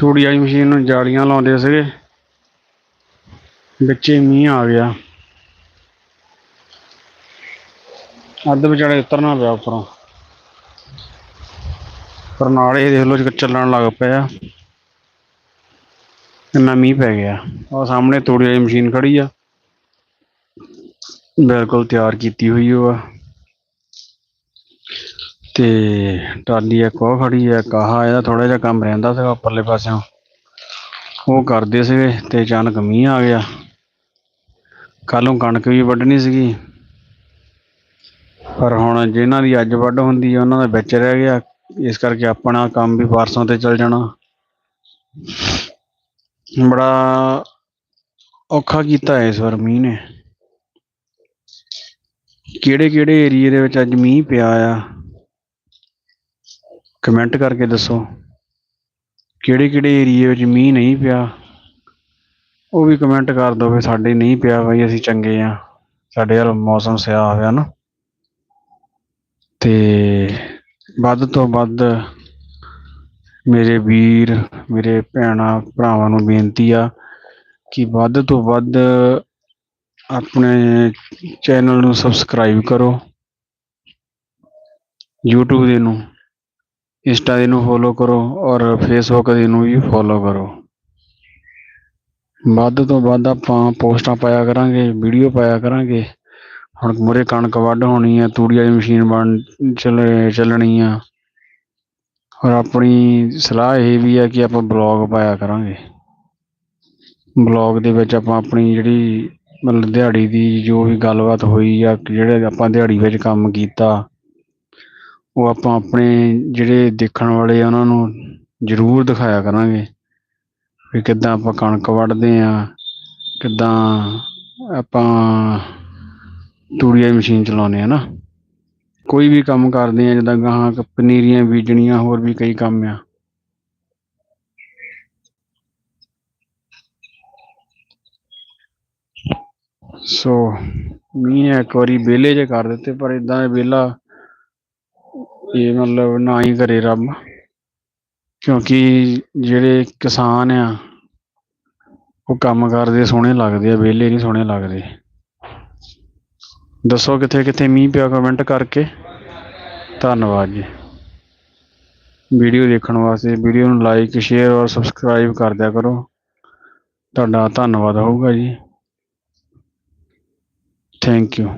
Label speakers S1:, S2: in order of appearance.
S1: ਤੂੜੀ ਵਾਲੀ ਮਸ਼ੀਨ ਨੂੰ ਜਾਲੀਆਂ ਲਾਉਂਦੇ ਸੀਗੇ। ਵਿੱਚੇ ਮੀਂਹ ਆ ਗਿਆ। ਅੱਧ ਵਿਚਾਲੇ ਉਤਰਨਾ ਪਿਆ ਉੱਪਰੋਂ। ਪਰ ਨਾਲੇ ਦੇਖ ਲਓ ਚੱਲਣ ਲੱਗ ਪਿਆ। ਇੰਨਾ ਮੀਂਹ ਪੈ ਗਿਆ। ਉਹ ਸਾਹਮਣੇ ਤੂੜੀ ਵਾਲੀ ਮਸ਼ੀਨ ਖੜੀ ਆ। ਬਿਲਕੁਲ ਤਿਆਰ ਕੀਤੀ ਹੋਈ ਉਹ ਆ। ਤੇ ਟਰਾਲੀ ਇੱਕ ਉਹ ਖੜੀ ਹੈ ਇੱਕ ਇਹਦਾ ਥੋੜਾ ਜਿਹਾ ਕੰਮ ਰਹਿੰਦਾ ਸੀਗਾ ਉੱਪਰਲੇ ਪਾਸਿਓਂ। ਉਹ ਕਰਦੇ ਸੀਗੇ ਤੇ ਅਚਾਨਕ ਮੀਂਹ ਆ ਗਿਆ। ਕੱਲ੍ਹ ਕਣਕ ਵੀ ਵੱਢਣੀ ਸੀਗੀ। ਪਰ ਹੁਣ ਜਿਨ੍ਹਾਂ ਦੀ ਅੱਜ ਵੱਢ ਹੁੰਦੀ ਹੈ ਉਹਨਾਂ ਦਾ ਵਿੱਚ ਰਹਿ ਗਿਆ। ਇਸ ਕਰਕੇ ਆਪਣਾ ਕੰਮ ਵੀ ਪਰਸੋਂ ਤੇ ਚੱਲ ਜਾਣਾ। ਬੜਾ ਔਖਾ ਕੀਤਾ ਹੈ ਇਸ ਵਾਰ ਮੀਂਹ ਨੇ। ਕਿਹੜੇ ਕਿਹੜੇ ਏਰੀਏ ਦੇ ਵਿੱਚ ਅੱਜ ਮੀਂਹ ਪਿਆ ਆ? ਕਮੈਂਟ ਕਰਕੇ ਦੱਸੋ। ਕਿਹੜੇ ਕਿਹੜੇ ਏਰੀਏ ਵਿੱਚ ਮੀਂਹ ਨਹੀਂ ਪਿਆ? ਉਹ ਵੀ ਕਮੈਂਟ ਕਰ ਦਿਓ ਵੀ ਸਾਡੇ ਨਹੀਂ ਪਿਆ ਬਈ, ਅਸੀਂ ਚੰਗੇ ਆ। ਸਾਡੇ ਵੱਲ ਮੌਸਮ ਸਿਆ ਹੋਇਆ ਨਾ। ਤੇ ਵੱਧ ਤੋਂ ਵੱਧ ਮੇਰੇ ਵੀਰ, ਮੇਰੇ ਭੈਣਾਂ, ਭਰਾਵਾਂ ਨੂੰ ਬੇਨਤੀ ਆ ਕਿ ਵੱਧ ਤੋਂ ਵੱਧ ਆਪਣੇ ਚੈਨਲ ਨੂੰ ਸਬਸਕ੍ਰਾਈਬ ਕਰੋ। YouTube ਦੇ ਨੂੰ। ਇੰਸਟਾ ਦੇ ਨੂੰ ਫੋਲੋ ਕਰੋ ਔਰ ਫੇਸਬੁੱਕ ਦੇ ਨੂੰ ਵੀ ਫੋਲੋ ਕਰੋ। ਵੱਧ ਤੋਂ ਵੱਧ ਆਪਾਂ ਪੋਸਟਾਂ ਪਾਇਆ ਕਰਾਂਗੇ ਵੀਡੀਓ ਪਾਇਆ ਕਰਾਂਗੇ। ਹੁਣ ਮੁਰੇ ਕਣਕ ਵੱਢ ਹੋਣੀ ਆ, ਤੂੜੀ ਵਾਲੀ ਮਸ਼ੀਨ ਬਣ ਚੱਲ ਚੱਲਣੀ ਆ। ਔਰ ਆਪਣੀ ਸਲਾਹ ਇਹ ਵੀ ਆ ਕਿ ਆਪਾਂ ਬਲੌਗ ਪਾਇਆ ਕਰਾਂਗੇ। ਬਲੌਗ ਦੇ ਵਿੱਚ ਆਪਾਂ ਆਪਣੀ ਜਿਹੜੀ ਮਤਲਬ ਦਿਹਾੜੀ ਦੀ ਜੋ ਵੀ ਗੱਲਬਾਤ ਹੋਈ ਜਾਂ ਜਿਹੜੇ ਆਪਾਂ ਦਿਹਾੜੀ ਵਿੱਚ ਕੰਮ ਕੀਤਾ ਉਹ ਆਪਾਂ ਆਪਣੇ ਜਿਹੜੇ ਦੇਖਣ ਵਾਲੇ ਆ, ਉਹਨਾਂ ਨੂੰ ਜ਼ਰੂਰ ਦਿਖਾਇਆ ਕਰਾਂਗੇ ਵੀ ਕਿੱਦਾਂ ਆਪਾਂ ਕਣਕ ਵੱਢਦੇ ਆ, ਕਿੱਦਾਂ ਆਪਾਂ ਤੂੜੀ ਵਾਲੀ ਮਸ਼ੀਨ ਚਲਾਉਂਦੇ ਆ ਨਾ। ਕੋਈ ਵੀ ਕੰਮ ਕਰਦੇ ਆ, ਜਿੱਦਾਂ ਗਾਹਾਂ ਪਨੀਰੀਆਂ ਬੀਜਣੀਆਂ, ਹੋਰ ਵੀ ਕਈ ਕੰਮ ਆ। ਸੋ ਮੀਂਹ ਇੱਕ ਵਾਰੀ ਵਿਹਲੇ ਜੇ ਕਰ ਦਿੱਤੇ, ਪਰ ਇਦਾਂ ਦੇ ਵਿਹਲਾ ਇਹ ਮਤਲਬ ਨਾ ਹੀ ਕਰੇ ਰੱਬ। ਕਿਉਂਕਿ ਜਿਹੜੇ ਕਿਸਾਨ ਆ, ਉਹ ਕੰਮ ਕਰਦੇ ਸੋਹਣੇ ਲੱਗਦੇ ਆ, ਵਿਹਲੇ ਨਹੀਂ ਸੋਹਣੇ ਲੱਗਦੇ। ਦੱਸੋ ਕਿੱਥੇ ਕਿੱਥੇ ਮੀਂਹ ਪਿਆ ਕਮੈਂਟ ਕਰਕੇ। ਧੰਨਵਾਦ ਜੀ। ਵੀਡੀਓ ਦੇਖਣ ਵਾਸਤੇ ਵੀਡੀਓ ਨੂੰ ਲਾਈਕ ਸ਼ੇਅਰ ਔਰ ਸਬਸਕ੍ਰਾਈਬ ਕਰ ਦਿਆ ਕਰੋ। ਤੁਹਾਡਾ ਧੰਨਵਾਦ ਹੋਊਗਾ ਜੀ। Thank you